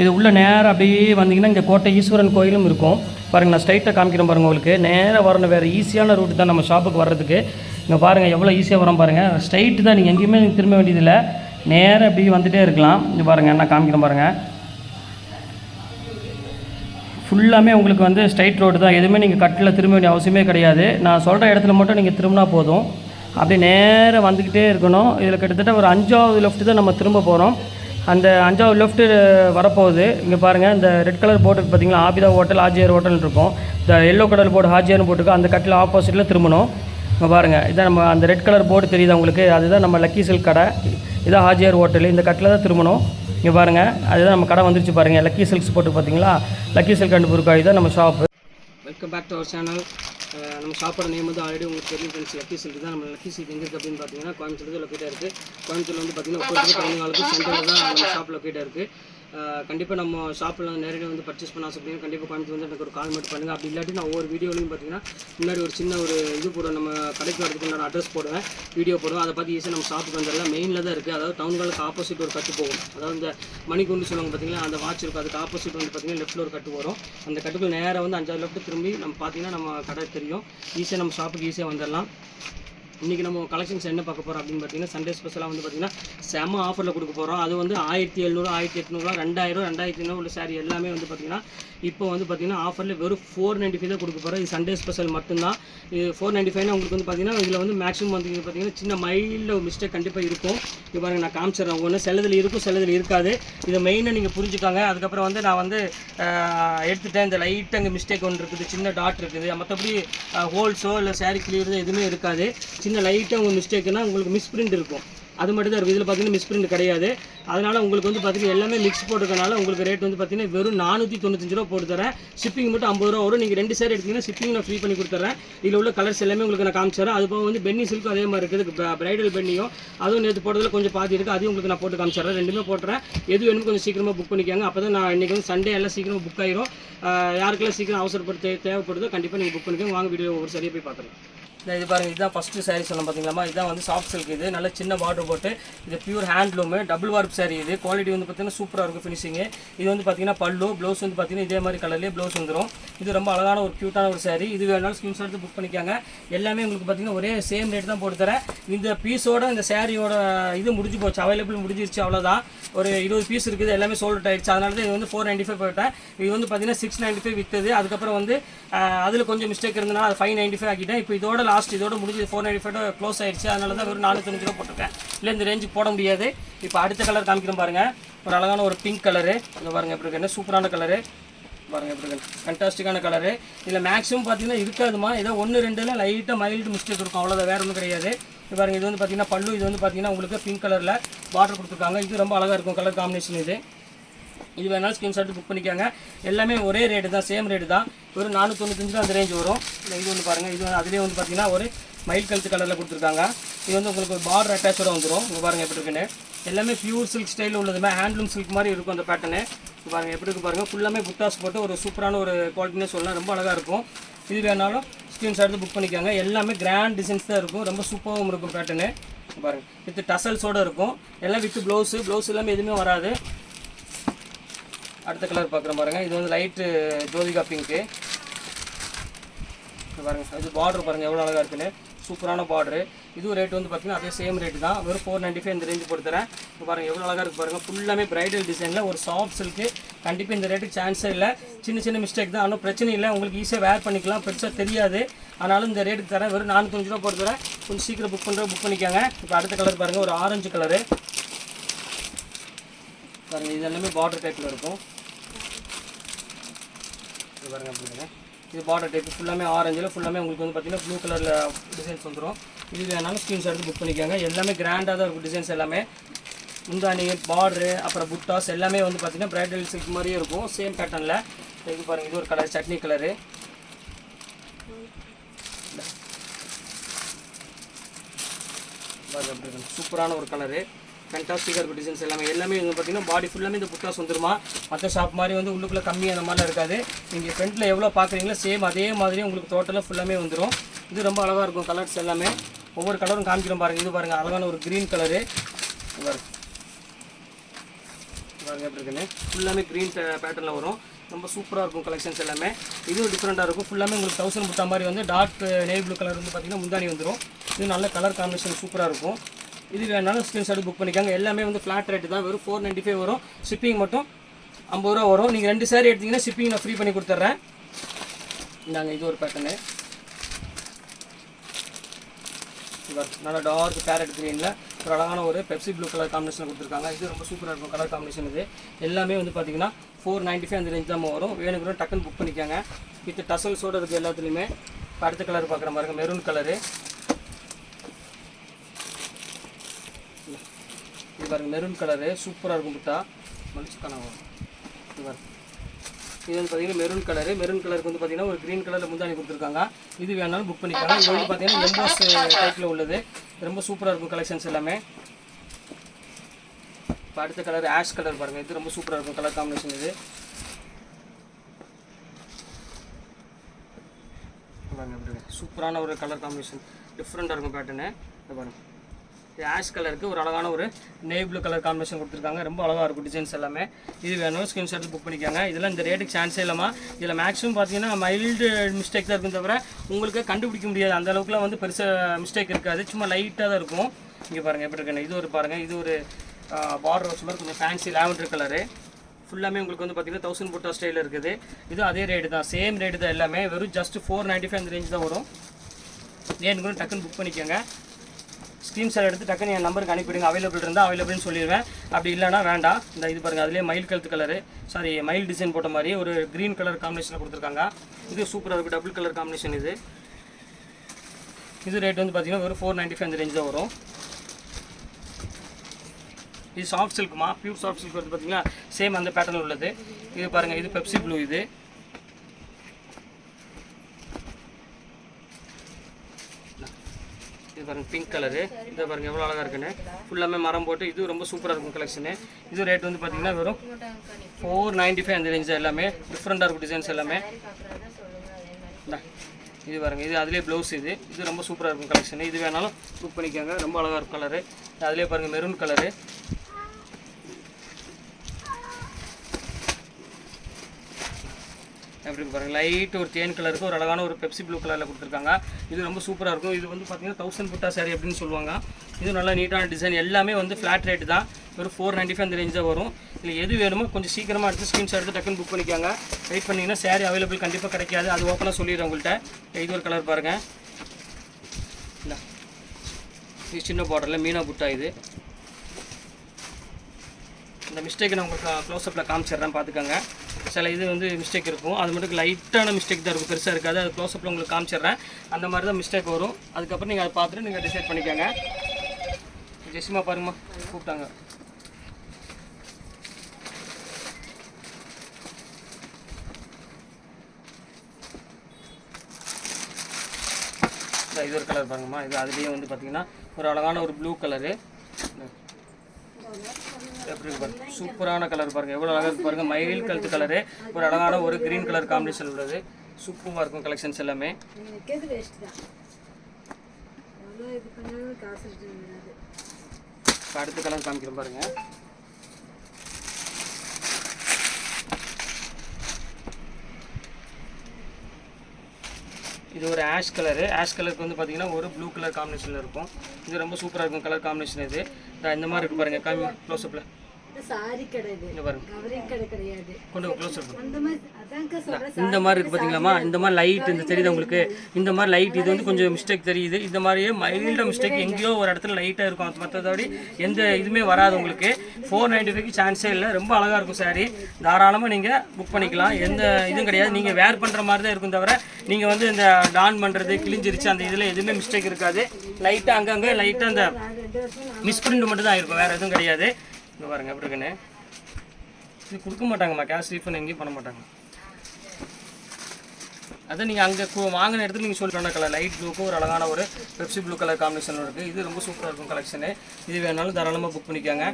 இது உள்ளே நேராக அப்படியே வந்தீங்கன்னா இங்கே கோட்டை ஈஸ்வரன் கோயிலும் இருக்கும். பாருங்கள் நான் ஸ்ட்ரைட்டாக காமிக்கிறேன் பாருங்கள் உங்களுக்கு. நேராக வரணும் வேறு ஈஸியான ரூட் தான் நம்ம ஷாப்புக்கு வர்றதுக்கு. இங்கே பாருங்கள் எவ்வளோ ஈஸியாக வரோம் பாருங்கள் ஸ்ட்ரைட்டு தான் நீங்கள் எங்கேயுமே திரும்ப வேண்டியதில்லை. நேராக அப்படியே வந்துகிட்டே இருக்கலாம். இங்கே பாருங்கள் நான் காமிக்கிறேன் பாருங்கள் ஃபுல்லாமே உங்களுக்கு வந்து ஸ்ட்ரைட் ரோடு தான். எதுவுமே நீங்கள் கட்டில் திரும்ப வேண்டிய அவசியமே கிடையாது. நான் சொல்கிற இடத்துல மட்டும் நீங்கள் திரும்பினா போதும். அப்படியே நேராக வந்துக்கிட்டே இருக்கணும். இதில் கிட்டத்தட்ட ஒரு அஞ்சாவது லெஃப்ட் தான் நம்ம திரும்ப போகிறோம் அந்த அஞ்சாவது லெஃப்ட்டு வரப்போகுது. இங்கே பாருங்கள் இந்த ரெட் கலர் போர்டு பார்த்தீங்களா ஆபிதா ஹோட்டல் ஆஜியர் ஹோட்டல்னு இருக்கும். இந்த எல்லோ கலர் போர்டு ஹாஜியர்னு போட்டுருக்கோம் அந்த கட்டில் ஆப்போசிட்டில் திரும்பணும். இங்கே பாருங்கள் இதான் நம்ம அந்த ரெட் கலர் போர்டு தெரியுது உங்களுக்கு? அதுதான் நம்ம லக்கி சில்க் கடை. இதான் ஹாஜியார் ஹோட்டல் இந்த கட்டில் தான் திரும்பணும். இங்கே பாருங்கள் அதுதான் நம்ம கடை வந்துருச்சு பாருங்கள் லக்கி சில்க்ஸ் போட்டு பார்த்தீங்களா லக்கி சில்க் அண்ட் புருக்காய் தான் நம்ம shop welcome back to our channel நம்ம ஷாப்போட நேம் வந்து ஆல்ரெடி உங்களுக்கு தெரியும் ஃப்ரெண்ட்ஸ் லக்கி சில்க் தான் நம்ம லக்கி சில்க் எங்கே இருக்குது அப்படின்னு பார்த்தீங்கன்னா கோயம்புத்தூர் லொக்கேட்டாக இருக்குது கோயம்புத்தூர் வந்து பார்த்தீங்கன்னா ஒவ்வொரு பதினஞ்சு சென்டரில் தான் நம்ம ஷாப் லொக்கேட்டாக இருக்குது கண்டிப்பாக நம்ம ஷாப்பில் நேரடியாக வந்து பர்ச்சேஸ் பண்ண ஆசைப்படுங்க கண்டிப்பாக காமிச்சு வந்து எனக்கு ஒரு கால் மட்டும் பண்ணுங்கள் அப்படி இல்லாட்டி நான் ஒவ்வொரு வீடியோலையும் பார்த்தீங்கன்னா முன்னாடி ஒரு சின்ன ஒரு இது போடுவேன். நம்ம கடைக்கு வரதுக்கு நான் அட்ரஸ் போடுவேன் வீடியோ போடுவேன். அதை பார்த்து ஈஸியாக நம்ம ஷாப்புக்கு வந்துடலாம். மெயினில் தான் இருக்குது அதாவது டவுன்களுக்கு ஆப்போசிட் ஒரு கட்டு போகும். அதாவது இந்த மணிக்குண்டு சொல்லுவாங்க பார்த்தீங்களா அந்த வாட்ச் இருக்கும் அதுக்கு ஆப்போசிட் வந்து பார்த்தீங்கன்னா லெஃப்ட்டில் ஒரு கட்டு வரும். அந்த கட்டுக்குள்ள நேராக வந்து அஞ்சாவது லெஃப்ட் திரும்பி நம்ம பார்த்தீங்கன்னா நம்ம கடை தெரியும். ஈஸியாக நம்ம ஷாப்புக்கு ஈஸியாக வந்துடலாம். இன்றைக்கி நம்ம கலெக்ஷன்ஸ் என்ன பார்க்க போகிறோம் அப்படின்னு பார்த்தீங்கன்னா சண்டே ஸ்பெஷலாக வந்து பார்த்தீங்கன்னா செம ஆஃபரில் கொடுக்க போகிறோம் அது வந்து ஆயிரத்தி எழுநூறு ஆயிரத்தி எட்நூறுவா ரெண்டாயிரம் ரெண்டாயிரத்தி ஐநூறு உள்ள சாரி எல்லாமே வந்து பார்த்தீங்கன்னா இப்போ வந்து பார்த்தீங்கன்னா ஆஃபரில் வெறும் ஃபோர் நைன்ட்டி ஃபைவ் தான் கொடுக்க போகிறோம் இது சண்டே ஸ்பெஷல் மட்டும்தான். இது ஃபோர் நைன்ட்டி ஃபைவ்னா உங்களுக்கு வந்து பார்த்தீங்கன்னா இதில் வந்து மேக்ஸிமம் வந்து பார்த்தீங்கன்னா சின்ன மைல்டில் ஒரு மிஸ்டேக் கண்டிப்பாக இருக்கும். இப்போ பாருங்கள் நான் காமிச்சிடுறேன் ஒன்று செல்லதில் இருக்கும் செல்லதில் இருக்காது. இதை மெயினாக நீங்கள் புரிஞ்சுக்காங்க. அதுக்கப்புறம் வந்து நான் வந்து எடுத்துட்டேன். இந்த லைட்டாக அங்கே மிஸ்டேக் ஒன்று இருக்குது. சின்ன டாட் இருக்குது. மற்றபடி ஹோல்ஸோ இல்லை சாரி கிளியர் எதுவுமே இருக்காது. சின்ன லைட்டாக உங்கள் மிஸ்டேக்குன்னா உங்களுக்கு மிஸ்பிரிண்ட் இருக்கும். அது மட்டும் தான் இருக்கும். இதில் பார்த்தீங்கன்னா மிஸ்பிரிண்ட் கிடையாது. அதனால் உங்களுக்கு வந்து பார்த்தீங்கன்னா எல்லாமே மிக்ஸ் போட்டுக்கனால உங்களுக்கு ரேட் வந்து பார்த்தீங்கன்னா வெறும் நானூற்றி தொண்ணூத்தஞ்சு ரூபா போட்டு தரேன். ஷிப்பிங் மட்டும் ஐம்பது ரூபா வரும். நீங்கள் ரெண்டு சேர் எடுத்தீங்கன்னா ஷிப்பிங் நான் ஃப்ரீ பண்ணி கொடுத்துறேன். இதில் உள்ள கலர்ஸ் எல்லாமே உங்களுக்கு நான் காமிச்சிடறேன். அது போக வந்து பென்னி சில்க்கும் அதே மாதிரி இருக்குது. பிரைடல் பென்னியும் அதுவும் நேற்று போட்டதில் கொஞ்சம் பாதி இருக்குது அதையும் உங்களுக்கு நான் போட்டு காமிச்சிடுறேன். ரெண்டுமே போட்டுறேன். எது வேணும் கொஞ்சம் சீக்கிரமாக புக் பண்ணிக்கோங்க. அப்போ தான் நான் இன்றைக்கி வந்து சண்டே எல்லாம் சீக்கிரமாக புக் ஆயிரும். யாருக்கெல்லாம் சீக்கிரம் அவசரப்படுத்த தேவைப்படுதோ கண்டிப்பாக நீங்கள் புக் பண்ணிக்கோங்க. வாங்க வீடியோ ஒரு சரியாக போய் பார்த்துருங்க இந்த இது பாருங்கள் இதுதான் ஃபஸ்ட்டு சாரீ சொன்னோம் பார்த்தீங்களா இதுதான் வந்து சாஃப்ட் சில்க் இது. நல்ல சின்ன பார்டர் போட்டு இது pure handloom double warp saree இது. குவாலிட்டி வந்து பார்த்தீங்கன்னா சூப்பராக இருக்கும் ஃபினிஷிங்கு இது வந்து பார்த்தீங்கன்னா பல்லு ப்ளவுஸ் வந்து பார்த்தீங்கன்னா இதே மாதிரி கலர்லேயே ப்ளவுஸ் வந்துடும் இது ரொம்ப அழகான ஒரு க்யூட்டான ஒரு saree. இது வேணாலும் ஸ்கிரீன்ஷாட் எடுத்து புக் பண்ணிக்காங்க. எல்லாமே உங்களுக்கு பார்த்தீங்கன்னா ஒரே சேம் ரேட் தான் போட்டு தரேன். இந்த பீஸோட இந்த சாரியோட இது முடிஞ்சு போச்சு. அவைலபிள் முடிஞ்சிருச்சு அவ்வளோதான் ஒரு இருபது பீஸ் இருக்குது. எல்லாமே சோல்ட் ஆயிடுச்சு. அதனால தான் இது வந்து ஃபோர் நைன்ட்டி ஃபைவ் போயிட்டேன் இது வந்து பார்த்தீங்கன்னா சிக்ஸ் நைன்ட்டி ஃபைவ் விற்றுது அதுக்கப்புறம் வந்து அதில் கொஞ்சம் மிஸ்டேக் இருந்தனால அது ஃபைவ் நைன்ட்டி ஃபைவ் ஆக்கிட்டேன். இப்போ இதோட லாஸ்ட் இதோட முடிஞ்சு ஃபோர் நைன்டி ஃபைவ் க்ளோஸ் ஆயிடுச்சு. அதனால தான் வெறும் நானூற்றி ரூபா போட்டிருக்கேன். இல்லை இந்த ரேஞ்சுக்கு போட முடியாது. இப்போ அடுத்த கலர் காமிக்கிறேன் பாருங்கள் ஒரு அழகான ஒரு பிங்க் கலரு இங்கே பாருங்க எப்படி இருக்கு என்ன சூப்பரான கலரு பாருங்க எப்படி இருக்கு ஃபண்டாஸ்டிக்கான கலரு இதில் மேக்ஸிமம் பார்த்தீங்கன்னா இருக்காதுமா ஏதோ ஒன்று ரெண்டுல லைட்டாக மைல்டு மிஸ்டேக் இருக்கும். அவ்வளோதான் வேறு ஒன்றும் கிடையாது. பாருங்கள் இது வந்து பார்த்தீங்கன்னா பல்லு. இது வந்து பார்த்தீங்கன்னா உங்களுக்கு பிங்க் கலரில் பார்டர் கொடுத்துருக்காங்க. இது ரொம்ப அழகாக இருக்கும். கலர் காம்பினேஷன் இது. இது வேணாலும் ஸ்கிரீன்ஷாட் புக் பண்ணிக்காங்க. எல்லாமே ஒரே ரேட்டு தான் சேம் ரேட்டு தான். ஒரு நானூற்றி தான் அந்த ரேஞ்ச் வரும். இது வந்து பாருங்கள் இது அதுலேயே வந்து பார்த்தீங்கன்னா ஒரு மயில் கழுத்து கலரில் கொடுத்துருக்காங்க. இது வந்து உங்களுக்கு ஒரு பார்டர் அட்டாச்சோட வந்துடும் இங்கே பாருங்கள் எப்படி இருக்குன்னு. எல்லாமே பியூர் சில்க் ஸ்டைலில் உள்ளதுமே ஹேண்ட்லூம் சில்க் மாதிரி இருக்கும் அந்த பேட்டர்னு பாருங்கள் எப்படி இருக்கு பாருங்கள் ஃபுல்லாமே புட்டாஸ் போட்டு ஒரு சூப்பரான ஒரு குவாலிட்டினே சொல்லலாம். ரொம்ப அழகாக இருக்கும். இது வேணாலும் ஸ்கிரீன்ஷாட் எடுத்து புக் பண்ணிக்காங்க. எல்லாமே கிராண்ட் டிசைன்ஸ் தான் இருக்கும். ரொம்ப சூப்பராகவும் இருக்கும் பேட்டர்னு பாருங்கள் வித் டசல்ஸோடு இருக்கும். எல்லாம் வித் ப்ளவுஸு ப்ளவுஸ் எல்லாமே எதுவுமே வராது. அடுத்த கலர் பார்க்குறோம் பாருங்கள் இது வந்து லைட்டு ஜோதிகா பிங்க்கு பாருங்கள் இது பார்டர் பாருங்கள் எவ்வளோ அழகாக இருக்குன்னு. சூப்பரான பார்டரு இதுவும் ரேட் வந்து பார்த்தீங்கன்னா அதே சேம் ரேட் தான். வெறும் ஃபோர் நைன்ட்டி ஃபைவ் இந்த ரேஞ்சு கொடுத்துறேன் தரேன் இப்போ பாருங்கள் எவ்வளோ அழகாக இருக்கு பாருங்கள் ஃபுல்லாமே பிரைடல் டிசைனில் ஒரு சாஃப்ட் சில்க்கு கண்டிப்பாக இந்த ரேட்டுக்கு சான்ஸே இல்லை. சின்ன சின்ன மிஸ்டேக் தான். ஆனால் பிரச்சனை இல்லை. உங்களுக்கு ஈஸியாக வேர் பண்ணிக்கலாம். பெருசாக தெரியாது. ஆனாலும் இந்த ரேட்டுக்கு தரேன். வெறும் நானூற்றஞ்சு ரூபா போட்டு தரேன் கொஞ்சம் சீக்கிரம் புக் பண்ணுற புக் பண்ணிக்கோங்க. இப்போ அடுத்த கலர் பாருங்கள் ஒரு ஆரஞ்சு கலரு பாருங்கள் இது எல்லாமே பார்டர் டைப்பில் இருக்கும். இது பாருங்க அப்படிங்க இது பார்டர் டைப் ஃபுல்லாமே ஆரஞ்சில் ஃபுல்லாமே உங்களுக்கு வந்து பார்த்தீங்கன்னா ப்ளூ கலரில் டிசைன்ஸ் வந்துடும் இது வேணாலும் ஸ்க்ரீன்ஷாட் எடுத்து புக் பண்ணிக்கோங்க. எல்லாமே கிராண்டாக தான் இருக்கும் டிசைன்ஸ் எல்லாமே. முந்தானி பார்டரு அப்புறம் புட்டாஸ் எல்லாமே வந்து பார்த்தீங்கன்னா பிரைடல் சில்க் மாதிரியே இருக்கும். சேம் பேட்டர்னில் இது பாருங்கள் இது ஒரு கலர் சட்னி கலரு சூப்பரான ஒரு கலரு ஃபேண்டாஸ்டிக்காக இருக்கும் டிசைன்ஸ் எல்லாமே. எல்லாமே வந்து பார்த்தீங்கன்னா பாடி ஃபுல்லாமே இந்த புட்டாஸ் வந்துருமா மற்ற ஷாப் மாதிரி வந்து உள்ளுக்குள்ளே கம்மி அந்த மாதிரிலாம் இருக்காது. நீங்கள் ஃப்ரண்ட்டில் எவ்வளோ பார்க்குறீங்களோ சேம் அதே மாதிரி உங்களுக்கு டோட்டலாக ஃபுல்லாமே வந்துடும் இது ரொம்ப அழகாக இருக்கும் கலர்ஸ் எல்லாமே. ஒவ்வொரு கலரும் காமிக்கிறோம் பாருங்கள் இது பாருங்கள் அழகான ஒரு க்ரீன் கலரு பாருங்க. பாருங்கள் எப்படி இருக்குன்னு. ஃபுல்லாமே க்ரீன் பேட்டர்னில் வரும். ரொம்ப சூப்பராக இருக்கும் கலெக்ஷன்ஸ் எல்லாமே. இதுவும் டிஃப்ரெண்ட்டாக இருக்கும். ஃபுல்லாமே உங்களுக்கு தௌசண்ட் புட்டா மாதிரி வந்து டார்க் நேவி ப்ளூ கலர் வந்து பார்த்தீங்கன்னா முந்தானி வந்துடும் இது நல்ல கலர் காம்பினேஷன் சூப்பராக இருக்கும். இது வேணாலும் ஸ்க்ரீன்ஷாட் புக் பண்ணிக்காங்க. எல்லாமே வந்து ஃப்ளாட் ரேட்டு தான். வெறும் ஃபோர் நைன்ட்டி ஃபைவ் வரும். ஷிப்பிங் மட்டும் ஐம்பது ரூபா வரும். நீங்கள் ரெண்டு சாரி எடுத்தீங்கன்னா ஷிப்பிங் நான் ஃப்ரீ பண்ணி கொடுத்துட்றேன். நாங்கள் இது ஒரு பேட்டர்னு நல்லா டார்க் பேரட் க்ரீனில் ஒரு அழகான ஒரு பெப்சி ப்ளூ கலர் காம்பினேஷன் கொடுத்துருக்காங்க. இது ரொம்ப சூப்பராக இருக்கும் கலர் காம்பினேஷன் இது. எல்லாமே வந்து பார்த்தீங்கன்னா ஃபோர் நைன்ட்டி ஃபைவ் அந்த ரேஞ்ச் தான் வரும். வேணுங்கிற டக்குன்னு புக் பண்ணிக்கோங்க. வித் டசல்ஸோடு இருக்குது எல்லாத்துலேயுமே அடுத்த கலர் பார்க்குற மாதிரி மெரூன் கலரு இது பாருங்க மெரூன் கலரு சூப்பராக இருக்கும் புட்டா மனுஷக்கான வரும் இது பாருங்கள் இது வந்து பார்த்தீங்கன்னா மெரூன் கலரு மெரூன் கலருக்கு வந்து பார்த்தீங்கன்னா ஒரு க்ரீன் கலரில் முந்தானி கொடுத்துருக்காங்க. இது வேணாலும் புக் பண்ணிக்கலாம் இது வந்து பார்த்தீங்கன்னா எம்போஸ் டைப்பில் eh, உள்ளது. ரொம்ப சூப்பராக இருக்கும் கலெக்ஷன்ஸ் எல்லாமே. இப்போ அடுத்த கலர் ஆஷ் கலர் பாருங்கள் இது ரொம்ப சூப்பராக இருக்கும் கலர் காம்பினேஷன் இது. பாருங்க சூப்பரான ஒரு கலர் காம்பினேஷன் டிஃப்ரெண்ட்டாக இருக்கும் பேட்டர்னு இது பாருங்கள் ஆஷ் கலருக்கு ஒரு அழகான ஒரு நெய் ப்ளூ கலர் காம்பினேஷன் கொடுத்துருக்காங்க. ரொம்ப அழகாக இருக்கும் டிசைன்ஸ் எல்லாமே. இது வேணும் ஸ்க்ரீன்ஷாட் புக் பண்ணிக்கோங்க. இதெல்லாம் இந்த ரேட்டுக்கு சான்ஸே இல்லாமல் இதில் மேக்ஸிமம் பார்த்தீங்கன்னா மைல்டு மிஸ்டேக் தான் இருக்கும் தவிர உங்களுக்கு கண்டுபிடிக்க முடியாது. அந்த அளவுக்குலாம் வந்து பெருசாக மிஸ்டேக் இருக்காது. சும்மா லைட்டாக தான் இருக்கும். இங்கே பாருங்கள் எப்படி இருக்குன்னு. இது ஒரு பாருங்கள் இது ஒரு பார்டர் வச்ச மாதிரி கொஞ்சம் ஃபேன்சி லாவெண்டர் கலரு ஃபுல்லாமே உங்களுக்கு வந்து பார்த்தீங்கன்னா தௌசண்ட் போட்டா ஸ்டைலில் இருக்குது. இது அதே ரேட்டு தான். சேம் ரேட்டு தான் எல்லாமே. வெறும் ஜஸ்ட் ஃபோர் நைன்ட்டி ஃபைவ் அந்த ரேஞ்ச் தான் வரும். ஏன்னு கூட டக்குன்னு புக் பண்ணிக்கோங்க. ஸ்க்ரீன்ஷாட் எடுத்து டக்குன்னு என் நம்பருக்கு அனுப்பிவிடுங்க. அவைலபிள் இருந்தால் அவைலபிள்னு சொல்லிடுவேன் அப்படி இல்லைனா வேண்டாம். இந்த இது பாருங்கள் அதுலேயே மயில் கழுத்து கலரு சாரி மயில் டிசைன் போட்ட மாதிரி ஒரு க்ரீன் கலர் காம்பினேஷனில் கொடுத்துருக்காங்க. இது சூப்பராக இருக்கும் டபுள் கலர் காம்பினேஷன் இது. இது ரேட் வந்து பார்த்தீங்கன்னா ஒரு ஃபோர் நைன்ட்டி ஃபைவ் அந்த ரேஞ்ச் தான் வரும். இது சாஃப்ட் சில்க்குமா பியூர் சாஃப்ட் சில்க் வந்து பார்த்தீங்கன்னா சேம் அந்த பேட்டர்ன் உள்ளது. இது பாருங்கள் இது பெப்சி ப்ளூ இது. இது பாருங்க பிங்க் கலரு இதை பாருங்க எவ்வளோ அழகாக இருக்குன்னு. ஃபுல்லாமே மரம் போட்டு இது ரொம்ப சூப்பராக இருக்கும் கலெக்ஷனு இது ரேட் வந்து பார்த்தீங்கன்னா வெறும் ஃபோர் நைன்ட்டி ஃபைவ் அந்த ரேஞ்ச் எல்லாமே. டிஃப்ரெண்ட்டாக இருக்கும் டிசைன்ஸ் எல்லாமே. இது பாருங்க இது அதிலே ப்ளவுஸ் இது. இது ரொம்ப சூப்பராக இருக்கும் கலெக்ஷனு இது வேணாலும் புக் பண்ணிக்கோங்க. ரொம்ப அழகாக இருக்கும் கலரு அதுலேயே பாருங்கள் மெரூன் கலரு எப்படி பாருங்கள் லைட் ஒரு தேன் கலருக்கு ஒரு அழகான ஒரு பெப்சி ப்ளூ கலரில் கொடுத்துருக்காங்க. இது ரொம்ப சூப்பராக இருக்கும். இது வந்து பார்த்தீங்கன்னா தௌசண்ட் புட்டா சாரி அப்படின்னு சொல்லுவாங்க. இது நல்லா நீட்டான டிசைன் எல்லாமே வந்து ஃப்ளாட் ரேட் தான். ஒரு ஃபோர் நைன்ட்டி ஃபைவ் அந்த ரேஞ்சாக வரும். இல்லை எது வேணுமோ கொஞ்சம் சீக்கிரமாக எடுத்து ஸ்க்ரீன்ஷாட் எடுத்து டக்குன்னு புக் பண்ணிக்காங்க. வெயிட் பண்ணிங்கன்னா சாரி அவைலபிள் கண்டிப்பாக கிடைக்காது. அது ஓப்பனாக சொல்லிடுறேன் உங்கள்கிட்ட இது ஒரு கலர் பாருங்கள் இல்லை இது சின்ன பார்டரில் மீனா புட்டா இது. இந்த மிஸ்டேக் நான் உங்களுக்கு க்ளோஸ்அப்பில் காமிச்சிடுறேன். பார்த்துக்கோங்க சில இது வந்து மிஸ்டேக் இருக்கும். அது மட்டும் லைட்டான மிஸ்டேக் தான் இருக்கும். பெருசாக இருக்காது. அது க்ளோஸ்அப்பில் உங்களுக்கு காமிச்சிடுறேன். அந்த மாதிரி தான் மிஸ்டேக் வரும். அதுக்கப்புறம் நீங்கள் அதை பார்த்துட்டு நீங்கள் டிசைட் பண்ணிக்கோங்க. ஜெசிமா பாருங்கம்மா கூப்பிட்டாங்க. இது ஒரு கலர் பாருங்கம்மா. இது அதுலேயே வந்து பார்த்தீங்கன்னா ஒரு அழகான ஒரு ப்ளூ கலரு எப்படி பாருங்க சூப்பரான கலர் பாருங்க. எவ்வளோ அழகாக இருக்கு பாருங்க. மயில் கழுத்து கலரு ஒரு அழகான ஒரு கிரீன் கலர் காம்பினேஷன் உள்ளது. சூப்பராக இருக்கும் கலெக்ஷன்ஸ் எல்லாமே. அடுத்த கலர் காமிக்கிறோம் பாருங்க. இது ஒரு ஆஷ் கலரு ஆஷ் கலருக்கு வந்து பார்த்தீங்கன்னா ஒரு ப்ளூ கலர் காம்பினேஷனில் இருக்கும். இது ரொம்ப சூப்பராக இருக்கும் கலர் காம்பினேஷன் இது. இந்த மாதிரி இருக்கு பாருங்க. காமி க்ளோஸ்அப்பில் சாரி இந்த மாதிரி இருக்கு பார்த்தீங்களாம்மா இந்த மாதிரி லைட் இந்த தெரியுது உங்களுக்கு? இந்த மாதிரி லைட் இது வந்து கொஞ்சம் மிஸ்டேக் தெரியுது. இந்த மாதிரியே மைல்டாக மிஸ்டேக் எங்கேயோ ஒரு இடத்துல லைட்டாக இருக்கும். அது மற்றபடி எந்த இதுவுமே வராது உங்களுக்கு. ஃபோர் நைன்ட்டி ஃபைவ்க்கு சான்ஸே இல்லை. ரொம்ப அழகாக இருக்கும் சாரி தாராளமாக நீங்கள் புக் பண்ணிக்கலாம். எந்த இதுவும் கிடையாது. நீங்கள் வேர் பண்ணுற மாதிரி தான் இருக்கும் தவிர நீங்கள் வந்து இந்த டான் பண்ணுறது கிழிஞ்சிருச்சு அந்த இதில் எதுவுமே மிஸ்டேக் இருக்காது. லைட்டாக அங்கங்கே லைட்டாக அந்த ரெண்டு வருஷம் மிஸ் பிரிண்ட் மட்டும் தான் இருக்கும். வேறு எதுவும் கிடையாது. இங்கே பாருங்கள் எப்படி இருக்குன்னு? இது கொடுக்க மாட்டாங்கம்மா கேஷ் ரீஃபண்ட் எங்கேயும் பண்ண மாட்டாங்க. அதை நீங்கள் அங்கே வாங்கின இடத்துல நீங்கள் சொல்லிட்டு கலர் லைட் ப்ளூக்கு ஒரு அழகான ஒரு பெப்சி ப்ளூ கலர் காம்பினேஷன் இருக்குது இது ரொம்ப சூப்பராக இருக்கும் கலெக்ஷனு இது வேணாலும் தாராளமாக புக் பண்ணிக்கோங்க.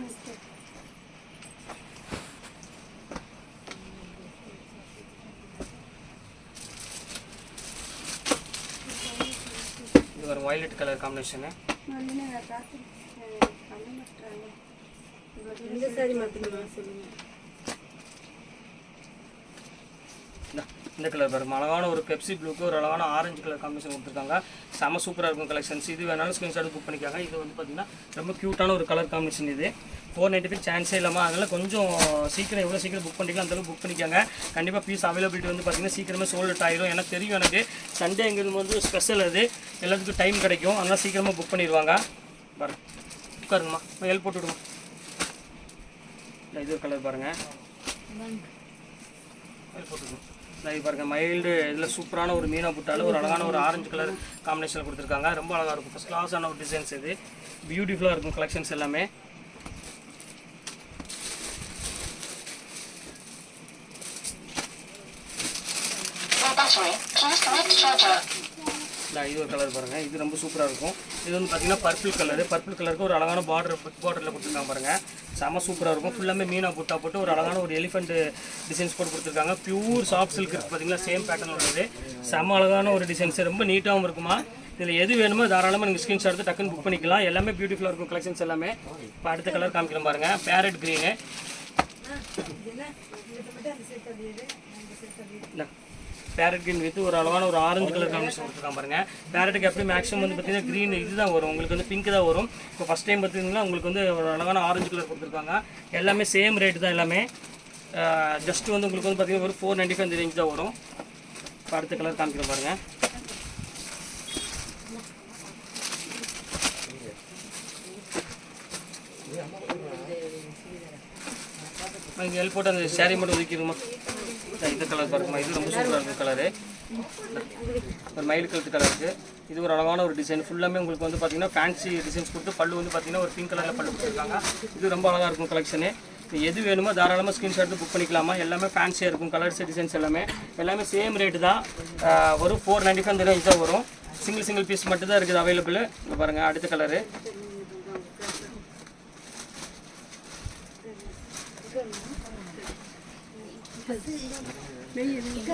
இது ஒரு வயலட் கலர் காம்பினேஷனு இந்த சாரி சொல்லுங்கள் இந்த- கலர் பாருங்க. அழகான ஒரு பெப்சி ப்ளூக்கு ஒரு அழகான ஆரஞ்சு கலர் காம்பினேஷன் கொடுத்துருக்காங்க. செம சூப்பராக இருக்கும் கலெக்ஷன்ஸ் இது வேணாலும் ஸ்க்ரீன்ஷாட் புக் பண்ணிக்காங்க. இது வந்து பார்த்தீங்கன்னா ரொம்ப க்யூட்டான ஒரு கலர் காம்பினேஷன் இது. ஃபோர் நைன்ட்டி ஃபைவ் சான்ஸே இல்லாமல் அதனால் கொஞ்சம் சீக்கிரம் எவ்வளோ சீக்கிரம் புக் பண்ணிக்கலாம். அந்தளவுக்கு புக் பண்ணிக்காங்க. கண்டிப்பாக பீஸ் அவைலபிலிட்டி வந்து பார்த்தீங்கன்னா சீக்கிரமே சோல்ட் அவுட் ஆயிரும். எனக்கு தெரியும் எனக்கு. சண்டேங்கிறது வந்து ஸ்பெஷல் அது. எல்லாத்துக்கும் டைம் கிடைக்கும். அதனால் சீக்கிரமாக புக் பண்ணிடுவாங்க. பாருங்க. உட்காருங்கம்மா. ஹெல்ப் போட்டு விடுமா இது கலர் பாருங்கள் இது பாருங்கள் மைல்டு இதில் சூப்பரான ஒரு மீனா போட்டாலும் ஒரு அழகான ஒரு ஆரஞ்சு கலர் காம்பினேஷனில் கொடுத்துருக்காங்க. ரொம்ப அழகாக இருக்கும். ஃபஸ்ட் கிளாஸான ஒரு டிசைன்ஸ் இது. பியூட்டிஃபுல்லாக இருக்கும் கலெக்ஷன்ஸ் எல்லாமே. இந்த இது ஒரு கலர் பாருங்கள் இது ரொம்ப சூப்பராக இருக்கும். இது வந்து பார்த்தீங்கன்னா பர்பிள் கலரு பர்பிள் கலருக்கு ஒரு அழகான பார்டர் பார்டரில் கொடுத்துருக்காங்க பாருங்கள் செம சூப்பராக இருக்கும். ஃபுல்லாமே மீனா புட்டா போட்டு ஒரு அழகான ஒரு எலிஃபெண்ட் டிசைன்ஸ் போட்டு கொடுத்துருக்காங்க. பியூர் சாஃப்ட் சில்க் இருக்குது சேம் பேட்டர்ன் உள்ளது. செம அழகான ஒரு டிசைன்ஸ் ரொம்ப நீட்டாகவும் இருக்குமா? இதில் எது வேணுமோ தாராளமாக நீங்கள் ஸ்க்ரீன்ஷாட் எடுத்து டக்குன்னு புக் பண்ணிக்கலாம். எல்லாமே பியூட்டிஃபுல்லாக இருக்கும் கலெக்ஷன்ஸ் எல்லாமே. இப்போ அடுத்த கலர் காமிக்கிறேன் பாருங்கள் parrot green parrot green with ஒரு அளவான ஒரு ஆரஞ்சு கலர் காம்பினேஷன் கொடுத்துருக்காங்க பாருங்க. பேரட்டுக்கு எப்படி மேக்ஸிமம் வந்து பார்த்தீங்கன்னா க்ரீன் இதுதான் வரும். உங்களுக்கு வந்து பிங்க் தான் வரும். இப்போ ஃபஸ்ட் டைம் பார்த்தீங்கன்னா உங்களுக்கு வந்து ஒரு அழகான ஆரஞ்சு கலர் கொடுத்துருக்காங்க. எல்லாமே சேம் ரேட்டு தான் எல்லாமே. ஜஸ்ட் வந்து உங்களுக்கு வந்து பார்த்தீங்கன்னா ஒரு ஃபோர் நைன்ட்டி ஃபைவ் ரேஞ்ச் தான் வரும். இப்போ அடுத்த கலர் காமிக்கிறேன் பாருங்கள் எல் போட்டு அந்த சேரீ மட்டும் ஒதுக்கிடுமா? இந்த கலர் பாருங்கம்மா இது ரொம்ப சூப்பராக இருக்கும் கலரு ஒரு மயில் கழுத்து கலர் இருக்குது இது ஒரு அழகான ஒரு டிசைன் ஃபுல்லாமே உங்களுக்கு வந்து பார்த்தீங்கன்னா ஃபேன்சி டிசைன்ஸ் கொடுத்து பல்லு வந்து பார்த்தீங்கன்னா ஒரு பிங்க் கலரில் பல்லு கொடுத்துருக்காங்க. இது ரொம்ப அழகாக இருக்கும் கலெக்ஷனு எது வேணுமோ தாராளமாக ஸ்க்ரீன்ஷாட் புக் பண்ணிக்கலாமா? எல்லாமே ஃபேன்சியாக இருக்கும் கலர்ஸ் டிசைன்ஸ் எல்லாமே. எல்லாமே சேம் ரேட்டு தான். வரும் ஒரு ஃபோர் நைன்ட்டி ஃபைவ் தான் வரும். சிங்கிள் சிங்கிள் பீஸ் மட்டும் தான் இருக்குது அவைலபிள் பாருங்கள் அடுத்த கலரு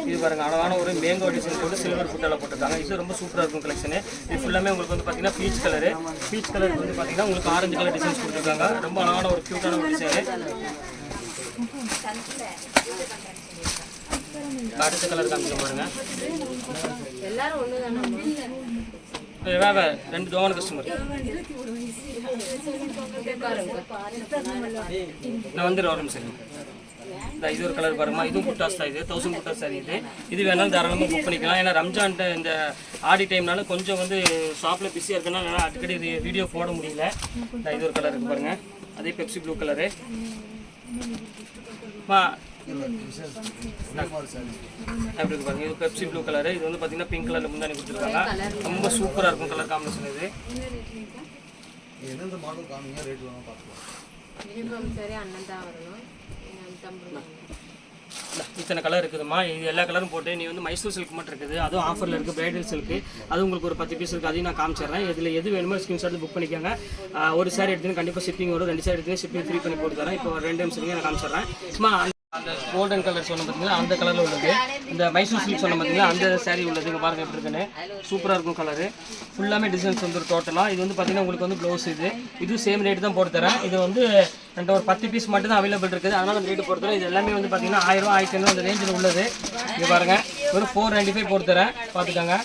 இது பாருங்க அழகான ஒரு மேங்கோ டிசைன் போட்டு சில்வர் ஃபுட்டால போட்டிருக்காங்க. இது ரொம்ப சூப்பராக இருக்கும் கலெக்ஷனு இது ஃபுல்லாமே உங்களுக்கு வந்து பார்த்தீங்கன்னா பீச் கலரு பீச் கலர் வந்து பார்த்தீங்கன்னா உங்களுக்கு ஆரஞ்சு கலர் டிசைன்ஸ் கொடுத்துருக்காங்க. ரொம்ப அழகான ஒரு க்யூட்டான ஒரு டிசைனு அடுத்த கலர் காமிக்க பாருங்க. எல்லாரும் ஒன்று தானே ஏய், ரெண்டு தோவன கஸ்டமர் நான் வந்துடுறேன் ஒரு நிமிஷம் இந்த இது ஒரு கலர் பாருமா இதுவும் புட்டாஸ் தான் இது தௌசண்ட் புட்டாஸ் சாரி இது. இது வேணாலும் தாராளமாக புக் பண்ணிக்கலாம். ஏன்னா ரம்ஜான் இந்த ஆடி டைம்னால கொஞ்சம் வந்து ஷாப்பில் பிஸியாக இருக்குன்னா என்னால் அடிக்கடி வீடியோ போட முடியல. இந்த இது ஒரு கலர் இருக்கு பாருங்க. அதே பெப்சி ப்ளூ கலரு அப்படி இருக்கு பாருங்க. இது பெப்சி ப்ளூ கலர் இது வந்து பார்த்தீங்கன்னா பிங்க் கலரில் முந்தானி கொடுத்துருக்காங்க. ரொம்ப சூப்பராக இருக்கும் கலர் காம்பினேஷன் இது. எந்தெந்த மாடல் காமிங்க? ரேட் வேணால் பார்த்துக்கலாம். யூனிஃபார்ம் சரி அண்ணன் தான் வரணும். தம்பி இந்தா, இத்தனை கலர் இருக்குதுமா இது எல்லா கலரும் போட்டு நீ வந்து மைசூர் சில்க் மட்டும் இருக்குது. அதுவும் ஆஃபரில் இருக்குது பிரைடல் சில்க்கு அது உங்களுக்கு ஒரு பத்து பீஸ் இருக்குது அதையும் நான் காமிச்சிடுறேன். இதில் எது வேணுமோ ஸ்க்ரீன்ஷாட் புக் பண்ணிக்கோங்க. ஒரு சாரி எடுத்துன்னு கண்டிப்பாக ஷிப்பிங் வரும். ரெண்டு சாரி எடுத்துன்னு ஷிப்பிங் ஃப்ரீ பண்ணி போட்டு தரேன். இப்போ ரெண்டு நிமிஷம் நான் காமிச்சிடுறேன். சும்மா அந்த- கோல்டன் கலர் சொன்ன பார்த்தீங்கன்னா அந்த கலரில் உள்ளது. இந்த மைசூர் சில்க் சொன்ன பார்த்தீங்கன்னா அந்த சாரீ உள்ளது. இங்கே பாருங்க எப்படி இருக்குன்னு. சூப்பராக இருக்கும் கலரு ஃபுல்லாமே டிசைன்ஸ் வந்து டோட்டலாக இது வந்து பார்த்தீங்கன்னா உங்களுக்கு வந்து ப்ளவுஸ் இது. இது சேம் ரேட் தான் போட்டு தரேன். இது வந்து ரெண்டு ஒரு பத்து பீஸ் மட்டும் தான் அவைலபிள் இருக்குது. அதனால் அந்த ரேட்டு போட்டு தரேன் இது எல்லாமே வந்து பார்த்தீங்கன்னா ஆயிரம் ஆயிரத்தி ஐநூறு அந்த ரேஞ்சில் உள்ளது. இங்கே பாருங்க. ஒரு ஃபோர் நைன்ட்டி ஃபைவ் போட்டு தரேன். பார்த்துக்கோங்க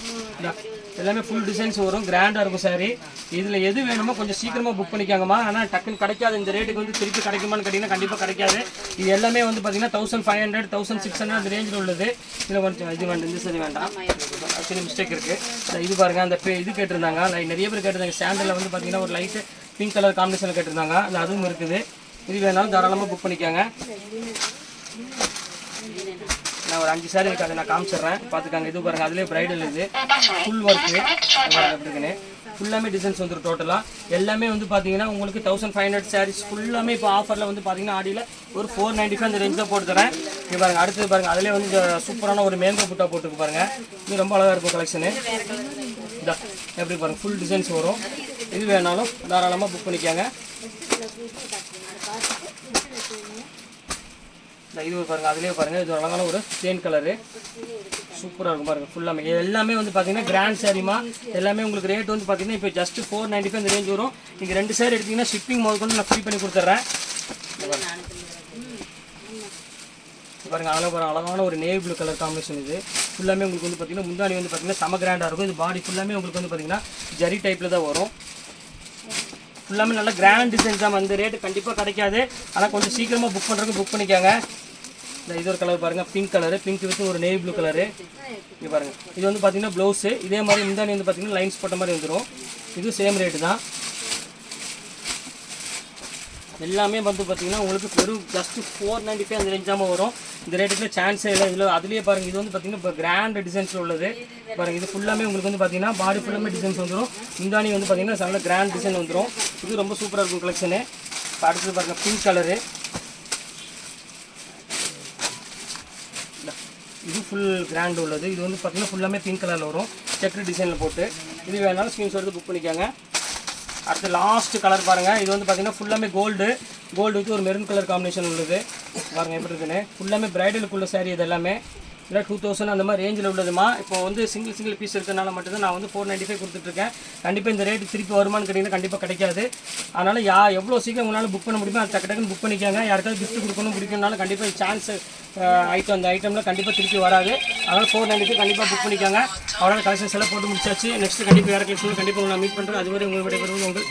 எல்லாமே ஃபுல் டிசைன்ஸ் வரும். கிராண்டாக இருக்கும் சாரி இதில் எது வேணுமோ கொஞ்சம் சீக்கிரமாக புக் பண்ணிக்காங்கம்மா. ஆனால் டக்குன்னு கிடைக்காது. இந்த ரேட்டுக்கு வந்து திருப்பி கிடைக்குமான்னு கேட்டிங்கன்னா கண்டிப்பாக கிடைக்காது. இது எல்லாமே வந்து பார்த்தீங்கன்னா thousand five hundred thousand six hundred அந்த ரேஞ்சில் உள்ளது. இதில் கொஞ்சம் இது வேண்டாம் இந்த சரி வேண்டாம். ஆக்சுவலி மிஸ்டேக் இருக்குது இது பாருங்கள் அந்த பே- இது கேட்டிருந்தாங்க. like நிறைய பேர் கேட்டிருந்தாங்க. சாண்டலில் வந்து பார்த்தீங்கன்னா ஒரு லைட்டு பிங்க் கலர் காம்பினேஷனில் கேட்டிருந்தாங்க. அது அதுவும் இருக்குது. இது வேணாலும் தாராளமாக புக் பண்ணிக்காங்க. நான் ஒரு அஞ்சு சாரி இருக்கு அதை நான் காமிச்சிடுறேன். பார்த்துக்காங்க இது பாருங்க அதுலேயே பிரைடல் இது. ஃபுல் ஒர்க்கு எப்படி இருக்குன்னு. ஃபுல்லாமே டிசைன்ஸ் வந்துடும் டோட்டலாக எல்லாமே வந்து பார்த்தீங்கன்னா உங்களுக்கு தௌசண்ட் ஃபைவ் ஹண்ட்ரட் சாரீஸ் ஃபுல்லாமே இப்போ ஆஃபரில் வந்து பார்த்தீங்கன்னா ஆடியில் ஒரு ஃபோர் நைன்ட்டி ஃபைவ் அந்த ரேஞ்சில் போட்டு தரேன். இங்கே பாருங்க அடுத்தது பாருங்க அதிலே வந்து சூப்பரான ஒரு மேங்கோ புட்டா போட்டுருக்கு பாருங்க. இது ரொம்ப அழகாக இருக்கும் கலெக்ஷனு இதா எப்படி பாருங்க ஃபுல் டிசைன்ஸ் வரும். இது வேணாலும் தாராளமாக புக் பண்ணிக்கோங்க. இது ஒரு அதிலே அதுலேயே இது ஒரு அழகான ஒரு தேன் கலரு சூப்பராக இருக்கும் பாருங்கள் ஃபுல்லாமே எல்லாமே வந்து பார்த்தீங்கன்னா கிராண்ட் சாரிமா எல்லாமே உங்களுக்கு ரேட் வந்து பார்த்தீங்கன்னா இப்போ ஜஸ்ட் ஃபோர் நைன்ட்டி ஃபைவ் இந்த ரேஞ்ச் வரும். நீங்கள் ரெண்டு சேர் எடுத்தீங்கன்னா ஷிப்பிங் முதல் நான் ஃப்ரீ பண்ணி கொடுத்துட்றேன் பாருங்கள் பாருங்க. அழகாக பாருங்க அழகான ஒரு நேவி ப்ளூ கலர் காம்பினேஷன் இது. ஃபுல்லாமே உங்களுக்கு வந்து பார்த்தீங்கன்னா முந்தானி வந்து பார்த்தீங்கன்னா செம கிராண்டாக இருக்கும். இது பாடி ஃபுல்லாமே உங்களுக்கு வந்து பார்த்தீங்கன்னா ஜரி டைப்பில் தான் வரும். ஃபுல்லாமே நல்ல கிராண்ட் டிசைன்ஸ் தான் வந்து ரேட்டு கண்டிப்பாக கிடைக்காது. ஆனால் கொஞ்சம் சீக்கிரமாக புக் பண்ணுறதுக்கு புக் பண்ணிக்கோங்க. இந்த இது ஒரு கலர் பாருங்கள் பிங்க் கலரு பிங்க் வித் ஒரு நேவி ப்ளூ கலரு இங்கே பாருங்கள் இது வந்து பார்த்தீங்கன்னா ப்ளவுஸு இதே மாதிரி முந்தானி வந்து பார்த்தீங்கன்னா லைன்ஸ் போட்ட மாதிரி வந்துடும் இது சேம் ரேட்டு தான். எல்லாமே வந்து பார்த்தீங்கன்னா உங்களுக்கு வெறும் ஜஸ்ட்டு ஃபோர் நைன்ட்டி ஃபைவ் அந்த ரேஞ்சாமல் வரும். இந்த ரேட்டுக்குள்ள சான்ஸே இல்லை இதில் அதுலேயே பாருங்கள் இது வந்து பார்த்தீங்கன்னா இப்போ கிராண்ட் டிசைன்ஸில் உள்ளது. பாருங்கள் இது ஃபுல்லாமே உங்களுக்கு வந்து பார்த்தீங்கன்னா பாடி ஃபுல்லாமே டிசைன்ஸ் வந்துடும் முந்தானி வந்து பார்த்தீங்கன்னா நல்ல கிராண்ட் டிசைன் வந்துடும் இது ரொம்ப சூப்பராக இருக்கும் கலெக்ஷனு இப்போ அடுத்தது பாருங்கள் பிங்க் கலரு இது ஃபுல் கிராண்ட் உள்ளது. இது வந்து பார்த்தீங்கன்னா ஃபுல்லாமே பிங்க் கலரில் வரும். செக்ரு டிசைனில் போட்டு. இது வேணாலும் ஸ்க்ரீன்ஷாட் எடுத்து புக் பண்ணிக்கோங்க. அடுத்து லாஸ்ட் கலர் பாருங்கள் இது வந்து பார்த்தீங்கன்னா ஃபுல்லாமே கோல்டு கோல்டு வித் ஒரு மெரூன் கலர் காம்பினேஷன் உள்ளது. பாருங்கள் எப்படி இருக்குன்னு. ஃபுல்லாமே பிரைடலுக்குள்ள saree இது எல்லாமே. இல்லை டூ தௌசண்ட் அந்த மாதிரி ரேஞ்சில் உள்ளதுமா. இப்போ வந்து சிங்கிள் சிங்கிள் பீஸ் இருக்கிறனால மட்டும்தான் நான் வந்து ஃபோர் நைன்ட்டி ஃபைவ் கொடுத்துட்ருக்கேன். கண்டிப்பாக இந்த ரேட்டு திருப்பி வருமானு கேட்டிங்கன்னா கண்டிப்பாக கிடைக்காது. அதனால் யா எவ்வளோ சீக்கிரம் உங்களால் புக் பண்ண முடியுமோ அது டக்கு டக்குன்னு புக் பண்ணிக்காங்க. யாருக்காவது கிஃப்ட் கொடுக்கணும் பிடிக்கணும்னாலும் கண்டிப்பாக சான்ஸ் ஐட்டம் அந்த ஐட்டமில் கண்டிப்பாக திருப்பி வராது. அதனால் ஃபோர் நைன்ட்டி ஃபைவ் கண்டிப்பாக புக் பண்ணிக்காங்க. அவரால் கலெக்ஷன்ஸ் எல்லாம் போட்டு முடிச்சாச்சு. நெக்ஸ்ட் கண்டிப்பாக வேறு கலெக்ஷன் கண்டிப்பாக நான் மீட் பண்ணுறேன் அதுவரை உங்களுடைய விடைபெறுவது உங்கள்